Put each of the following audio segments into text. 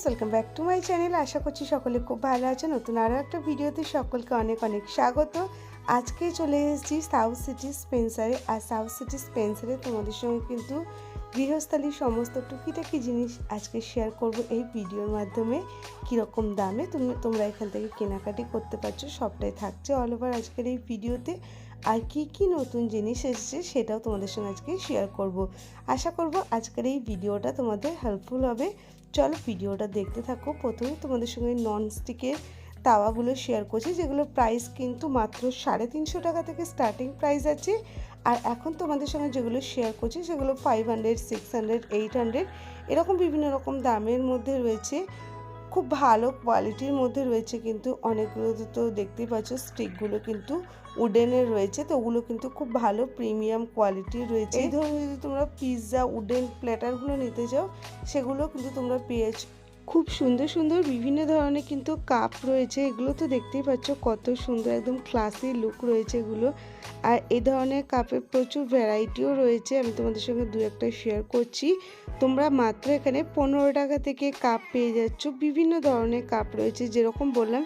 Friends welcome back to my channel আশা করছি সকলে খুব ভালো আছে। নতুন আরও একটা ভিডিওতে সকলকে অনেক অনেক স্বাগত। আজকে চলে এসেছি সাউথ সিটি স্পেন্সারে আর সাউথ সিটি স্পেন্সারে তোমাদের সঙ্গে কিন্তু গৃহস্থালির সমস্ত টুকিটাকি জিনিস আজকে শেয়ার করব এই ভিডিওর মাধ্যমে। কীরকম দামে তুমি, তোমরা এখান থেকে কেনাকাটি করতে পারছ, সবটাই থাকছে অল ওভার আজকের এই ভিডিওতে আর কি কি নতুন জিনিস এসেছে সেটাও তোমাদের সঙ্গে আজকে শেয়ার করব। আশা করব আজকের এই ভিডিওটা তোমাদের হেল্পফুল হবে। চলো ভিডিওটা দেখতে থাকো। প্রথমে তোমাদের সঙ্গে নন স্টিকের তাওয়াগুলো শেয়ার করছি যেগুলো প্রাইস কিন্তু মাত্র সাড়ে তিনশো টাকা থেকে স্টার্টিং প্রাইস আছে। আর এখন তোমাদের সঙ্গে যেগুলো শেয়ার করছি, সেগুলো five hundred six hundred eight hundred এরকম বিভিন্ন রকম দামের মধ্যে রয়েছে। খুব ভালো কোয়ালিটির মধ্যে রয়েছে কিন্তু অনেকগুলো তো দেখতেই পাচ্ছ স্টিকগুলো কিন্তু উডেনের রয়েছে, তো ওগুলো কিন্তু খুব ভালো প্রিমিয়াম কোয়ালিটির রয়েছে। এই ধরুন যদি তোমরা পিৎজা উডেন প্ল্যাটারগুলো নিতে চাও, সেগুলো কিন্তু তোমরা পেয়েছ খুব সুন্দর সুন্দর বিভিন্ন ধরনের কিন্তু কাপ রয়েছে। এগুলো তো দেখতেই পাচ্ছ কত সুন্দর, একদম ক্লাসি লুক রয়েছে এগুলো। আর এই ধরনের কাপের প্রচুর ভ্যারাইটিও রয়েছে, আমি তোমাদের সঙ্গে দু একটা শেয়ার করছি। তোমরা মাত্র এখানে পনেরো টাকা থেকে কাপ পেয়ে যাচ্ছ। বিভিন্ন ধরনের কাপ রয়েছে, যেরকম বললাম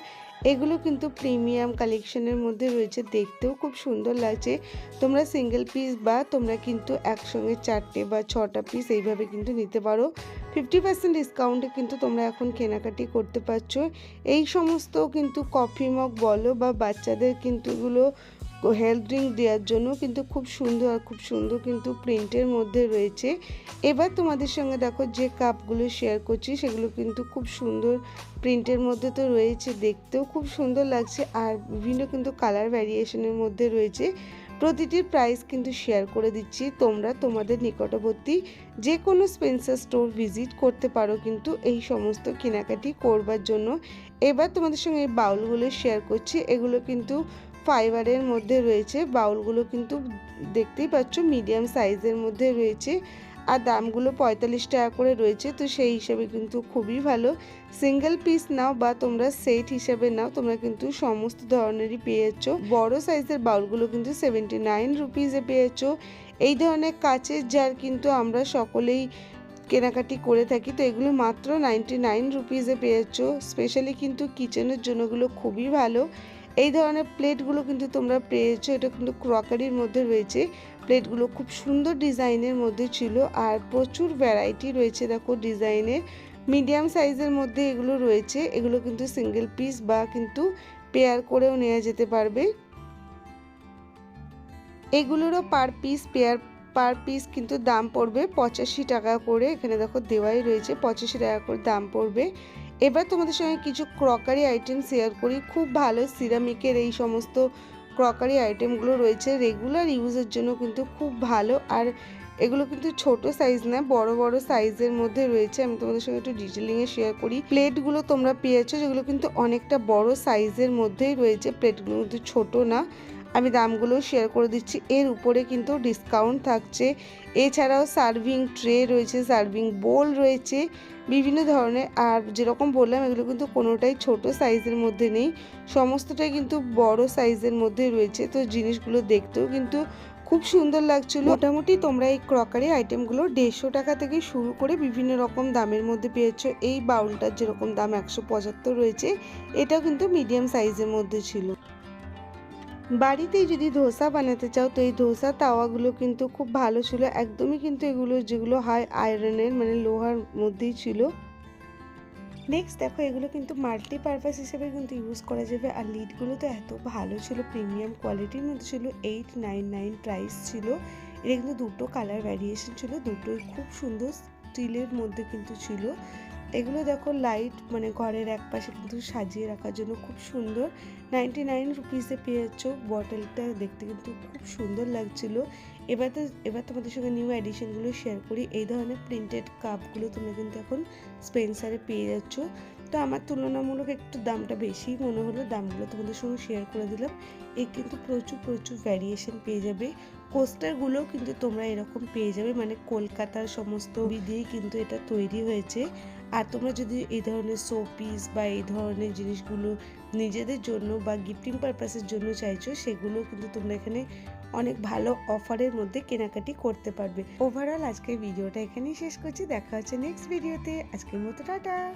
এগুলো কিন্তু প্রিমিয়াম কালেকশনের মধ্যে রয়েছে। দেখতেও খুব সুন্দর লাগছে। তোমরা সিঙ্গেল পিস বা তোমরা কিন্তু একসঙ্গে চারটে বা ছটা পিস এইভাবে কিন্তু নিতে পারো। ফিফটি পার্সেন্ট ডিসকাউন্টে কিন্তু তোমরা এখন কেনাকাটি করতে পারছ। এই সমস্ত কিন্তু কফি মগ বলো বা বাচ্চাদের কিন্তু এগুলো হেলথ ড্রিঙ্ক দেওয়ার জন্য কিন্তু খুব সুন্দর আর খুব সুন্দর কিন্তু প্রিন্টের মধ্যে রয়েছে। এবার তোমাদের সঙ্গে দেখো যে কাপগুলো শেয়ার করছি, সেগুলো কিন্তু খুব সুন্দর প্রিন্টের মধ্যে তো রয়েছে, দেখতেও খুব সুন্দর লাগছে আর বিভিন্ন কিন্তু কালার ভ্যারিয়েশনের মধ্যে রয়েছে। প্রতিটির প্রাইস কিন্তু শেয়ার করে দিচ্ছি, তোমরা তোমাদের নিকটবর্তী যে কোনো স্পেন্সার স্টোর ভিজিট করতে পারো কিন্তু এই সমস্ত কেনাকাটি করবার জন্য। এবার তোমাদের সঙ্গে এই বাউলগুলো শেয়ার করছি, এগুলো কিন্তু ফাইবারের মধ্যে রয়েছে, বাউলগুলো কিন্তু দেখতেই পাচ্ছ মিডিয়াম সাইজের মধ্যে রয়েছে আর দামগুলো পঁয়তাল্লিশ টাকা করে রয়েছে, তো সেই হিসাবে কিন্তু খুবই ভালো। সিঙ্গেল পিস নাও বা তোমরা সেট হিসাবে নাও, তোমরা কিন্তু সমস্ত ধরনেরই পেয়ে পেয়েছ বড় সাইজের বাউলগুলো কিন্তু সেভেন্টি নাইন রুপিজে পেয়েছ এই ধরনের কাচের জার কিন্তু আমরা সকলেই কেনাকাটি করে থাকি, তো এগুলো মাত্র নাইনটি নাইন রুপিজে পেয়েছ স্পেশালি কিন্তু কিচেনের জন্যগুলো খুবই ভালো। এই ধরনের প্লেটগুলো কিন্তু তোমরা পেয়েছ। এটা কিন্তু ক্রকারির মধ্যে রয়েছে। প্লেটগুলো খুব সুন্দর ডিজাইনের মধ্যে ছিল আর প্রচুর ভ্যারাইটি রয়েছে। দেখো ডিজাইনের মিডিয়াম সাইজের মধ্যে এগুলো রয়েছে। এগুলো কিন্তু সিঙ্গেল পিস বা কিন্তু পেয়ার করেও নেওয়া যেতে পারবে। এগুলোরও per piece pair per piece কিন্তু দাম পড়বে পঁচাশি টাকা করে। এখানে দেখো দেওয়াই রয়েছে। পঁচাশি টাকা করে দাম পড়বে। এবার তোমাদের সঙ্গে কিছু ক্রকারি আইটেম শেয়ার করি। খুব ভালো সিরামিকের এই সমস্ত ক্রকারি আইটেমগুলো রয়েছে। রেগুলার ইউজের জন্য কিন্তু খুব ভালো। আর এগুলো কিন্তু ছোট সাইজ না, বড় বড় সাইজের মধ্যে রয়েছে। আমি তোমাদের সঙ্গে একটু ডিটেলিংয়ে শেয়ার করি। প্লেটগুলো তোমরা পেয়েছ, যেগুলো কিন্তু অনেকটা বড় সাইজের মধ্যেই রয়েছে। প্লেটগুলো কিন্তু ছোট না। আমি দামগুলো শেয়ার করে দিচ্ছি। এর উপরে কিন্তু ডিসকাউন্ট থাকছে। এছাড়াও সার্ভিং ট্রে রয়েছে সার্ভিং বোল রয়েছে, বিভিন্ন ধরনের। আর যেরকম বললাম, এগুলো কিন্তু কোনোটাই ছোট সাইজের মধ্যে নেই। সমস্তটাই কিন্তু বড় সাইজের মধ্যে রয়েছে। তো জিনিসগুলো দেখতেও কিন্তু খুব সুন্দর লাগছিল। মোটামুটি তোমরা এই ক্রকারি আইটেমগুলো দেড়শো টাকা থেকে শুরু করে বিভিন্ন রকম দামের মধ্যে পেয়েছ। এই বাউলটার যেরকম দাম একশো পঁচাত্তর রয়েছে, এটাও কিন্তু মিডিয়াম সাইজের মধ্যে ছিল। বাড়িতেই যদি ধোসা বানাতে চাও, তো এই ধোসা তাওয়াগুলো কিন্তু খুব ভালো ছিল। একদমই কিন্তু এগুলো যেগুলো হয় আয়রনের মানে লোহার মধ্যেই ছিল। নেক্সট দেখো, এগুলো কিন্তু মাল্টিপারপাস হিসেবে কিন্তু ইউজ করা যাবে। আর লিডগুলো তো এত ভালো ছিল প্রিমিয়াম কোয়ালিটির মধ্যে ছিল এইট নাইন নাইন প্রাইস ছিল। এটা কিন্তু দুটো কালার ভ্যারিয়েশন ছিল, দুটোই খুব সুন্দর স্টিলের মধ্যে কিন্তু ছিল। এগুলো দেখো লাইট মানে ঘরের এক পাশে কিন্তু সাজিয়ে রাখার জন্য খুব সুন্দর। নাইনটি নাইন রুপিসে পেয়েছ বটলটা দেখতে কিন্তু খুব সুন্দর লাগছিল। এবার তো, এবার তোমাদের সঙ্গে নিউ অ্যাডিশনগুলো শেয়ার করি। এই ধরনের প্রিন্টেড কাপগুলো তোমরা কিন্তু এখন স্পেন্সারে পেয়ে যাচ্ছ। তো আমার তুলনামূলক একটু দামটা বেশি। মনে হলো দামগুলো তোমাদের সঙ্গে শেয়ার করে দিলাম। এর কিন্তু প্রচুর প্রচুর ভ্যারিয়েশন পেয়ে যাবে। কোস্টারগুলোও কিন্তু তোমরা এরকম পেয়ে যাবে। মানে কলকাতার সমস্ত দিয়েই কিন্তু এটা তৈরি হয়েছে। আর তোমরা যদি এই ধরনের শো পিস বা এই ধরনের জিনিসগুলো নিজেদের জন্য বা গিফটিং পারপাসের জন্য চাইছো, সেগুলো কিন্তু তোমরা এখানে অনেক ভালো অফারের মধ্যে কেনাকাটি করতে পারবে। ওভারঅল আজকের ভিডিওটা এখানেই শেষ করছি। দেখা হচ্ছে নেক্সট ভিডিওতে আজকের মতো টাটা!